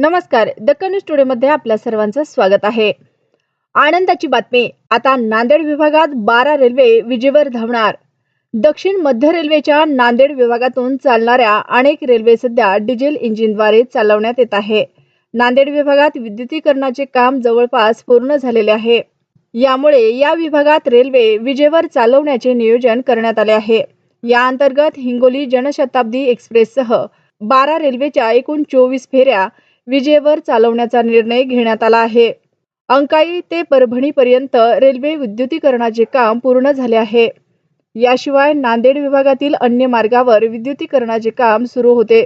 नमस्कार दक्कन स्टुडिओमध्ये आपल्या सर्वांचं स्वागत आहे. आनंदाची बातमी आता नांदेड विभागात बारा रेल्वे विजेवर धावणार. दक्षिण मध्य रेल्वेच्या नांदेड विभागातून चालणाऱ्या अनेक रेल्वे सध्या डिझेल इंजिनद्वारे चालवण्यात येत आहे. नांदेड विभागात विद्युतीकरणाचे काम जवळपास पूर्ण झालेले आहे. यामुळे या विभागात रेल्वे विजेवर चालवण्याचे नियोजन करण्यात आले आहे. या अंतर्गत हिंगोली जनशताब्दी एक्सप्रेससह बारा रेल्वेच्या एकूण चोवीस फेऱ्या विजेवर चालवण्याचा निर्णय घेण्यात आला आहे. अंकाई ते परभणीपर्यंत रेल्वे विद्युतीकरणाचे काम पूर्ण झाले आहे. याशिवाय नांदेड विभागातील अन्य मार्गावर विद्युतीकरणाचे काम सुरू होते.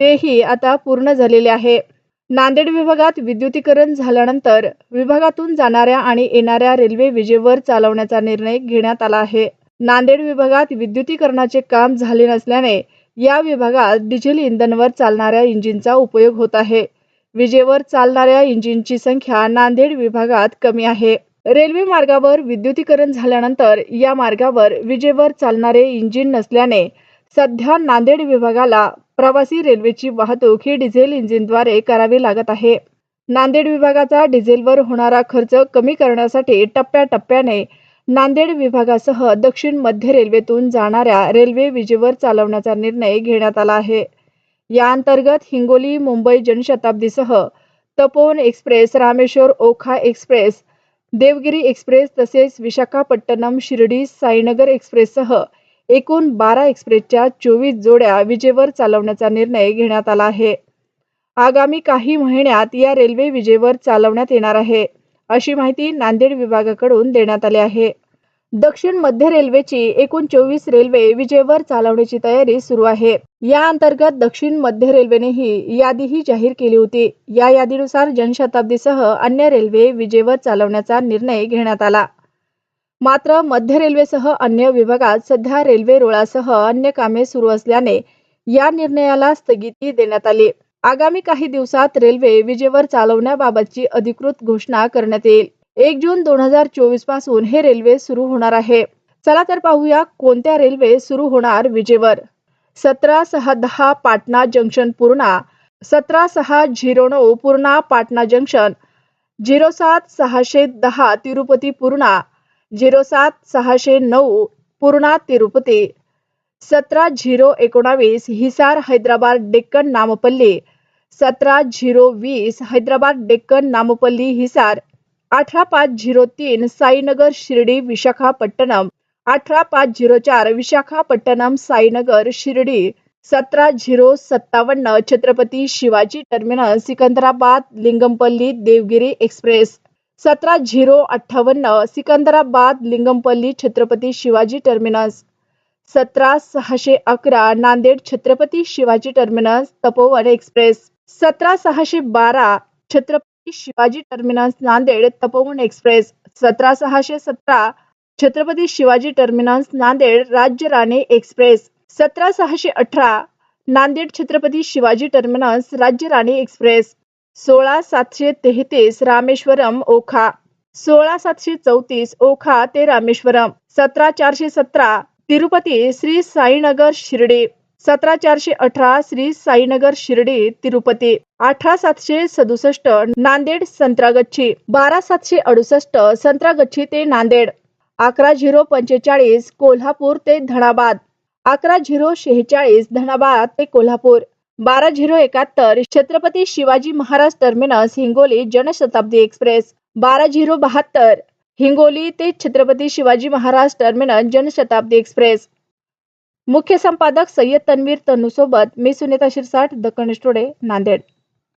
तेही आता पूर्ण झालेले आहे. नांदेड विभागात विद्युतीकरण झाल्यानंतर विभागातून जाणाऱ्या आणि येणाऱ्या रेल्वे विजेवर चालवण्याचा निर्णय घेण्यात आला आहे. नांदेड विभागात विद्युतीकरणाचे काम झाले नसल्याने या विभागात डिझेल इंधनवर चालणाऱ्या इंजिनचा उपयोग होत आहे. विजेवर चालणाऱ्या इंजिनची संख्या नांदेड विभागात कमी आहे. रेल्वे मार्गावर विद्युतीकरण झाल्यानंतर या मार्गावर विजेवर चालणारे इंजिन नसल्याने सध्या नांदेड विभागाला प्रवासी रेल्वेची वाहतूक ही डिझेल इंजिनद्वारे करावी लागत आहे. नांदेड विभागाचा डिझेलवर होणारा खर्च कमी करण्यासाठी टप्प्याटप्प्याने नांदेड विभागासह दक्षिण मध्य रेल्वेतून जाणाऱ्या रेल्वे विजेवर चालवण्याचा निर्णय घेण्यात आला आहे. या अंतर्गत Hingoli Mumbai जनशताब्दीसह Tapovan express Rameshwar Okha express Devagiri express तसेच विशाखापट्टणम शिर्डी साईनगर एक्सप्रेससह एकूण बारा एक्सप्रेसच्या चोवीस जोड्या विजेवर चालवण्याचा निर्णय घेण्यात आला आहे. आगामी काही महिन्यात या रेल्वे विजेवर चालवण्यात येणार आहे. अशी माहिती नांदेड विभागाकडून देण्यात आली आहे. दक्षिण मध्य रेल्वेची एकूण चोवीस रेल्वे विजेवर चालवण्याची तयारी सुरू आहे. या अंतर्गत दक्षिण मध्य रेल्वेनेही यादीही जाहीर केली होती. या यादीनुसार जनशताब्दीसह अन्य रेल्वे विजेवर चालवण्याचा निर्णय घेण्यात आला. मात्र मध्य रेल्वेसह अन्य विभागात सध्या रेल्वे रुळासह अन्य कामे सुरू असल्याने या निर्णयाला स्थगिती देण्यात आली. आगामी काही दिवसात रेल्वे विजेवर चालवण्याबाबतची अधिकृत घोषणा करण्यात येईल. एक जून दोन हजार चोवीसपासून हे रेल्वे सुरू होणार आहे. चला तर पाहूया कोणत्या रेल्वे सुरू होणार विजेवर. सतरा सहा दहा पाटणा जंक्शन पूर्णा सतरा सहा झिरो नऊ पूर्णा पाटणा जंक्शन झिरो सात सहाशे दहा तिरुपती पूर्णा झिरो सात सहाशे नऊ पूर्णा तिरुपती सतरा झिरो एकोणावीस हिसार हैदराबाद डेक्कन नामपल्ली सतरा झिरो वीस हैदराबाद डेक्कन नामपल्ली हिसार. अठरा पाच झिरो तीन साईनगर शिर्डी विशाखापट्टणम. अठरा पाच झिरो चार विशाखापट्टणम साईनगर शिर्डी. सतरा झिरो सत्तावन्न छत्रपती शिवाजी टर्मिनल सिकंदराबाद लिंगमपल्ली देवगिरी एक्सप्रेस. सतरा झिरो अठ्ठावन्न सिकंदराबाद लिंगमपल्ली छत्रपती शिवाजी टर्मिनस. सतरा सहाशे अकरा नांदेड छत्रपती शिवाजी टर्मिनस तपोवन एक्सप्रेस. सतरा सहाशे बारा छत्रपती शिवाजी टर्मिनस नांदेड तपोवन एक्सप्रेस. सतरा सहाशे सतरा छत्रपती शिवाजी टर्मिनस नांदेड राज्य राणे एक्सप्रेस. सतरा सहाशे अठरा नांदेड छत्रपती शिवाजी टर्मिनस राज्य राणी एक्सप्रेस. सोळा सातशे तेहतीस रामेश्वरम ओखा. सोळा सातशे चौतीस ओखा ते रामेश्वरम. सतरा चारशे सतरा तिरुपती श्री साईनगर शिर्डी. सतरा चारशे अठरा श्री साईनगर शिर्डी तिरुपती. अठरा सातशे सदुसष्ट नांदेड संत्रागच्छी. बारा सातशे अडुसष्ट संत्रागच्छी ते नांदेड. अकरा झिरो पंचेचाळीस कोल्हापूर ते धनाबाद. अकरा झिरो शेहेचाळीस धनाबाद ते कोल्हापूर. बारा झिरो एकाहत्तर छत्रपती शिवाजी महाराज टर्मिनस हिंगोली जनशताब्दी एक्सप्रेस. बारा झिरो बहात्तर हिंगोली ते छत्रपती शिवाजी महाराज टर्मिनस जनशताब्दी एक्सप्रेस. मुख्य संपादक सय्यद तन्वीर तनूसोबत सोबत मी सुनीता शिरसाट दक्कन स्टुडे नांदेड.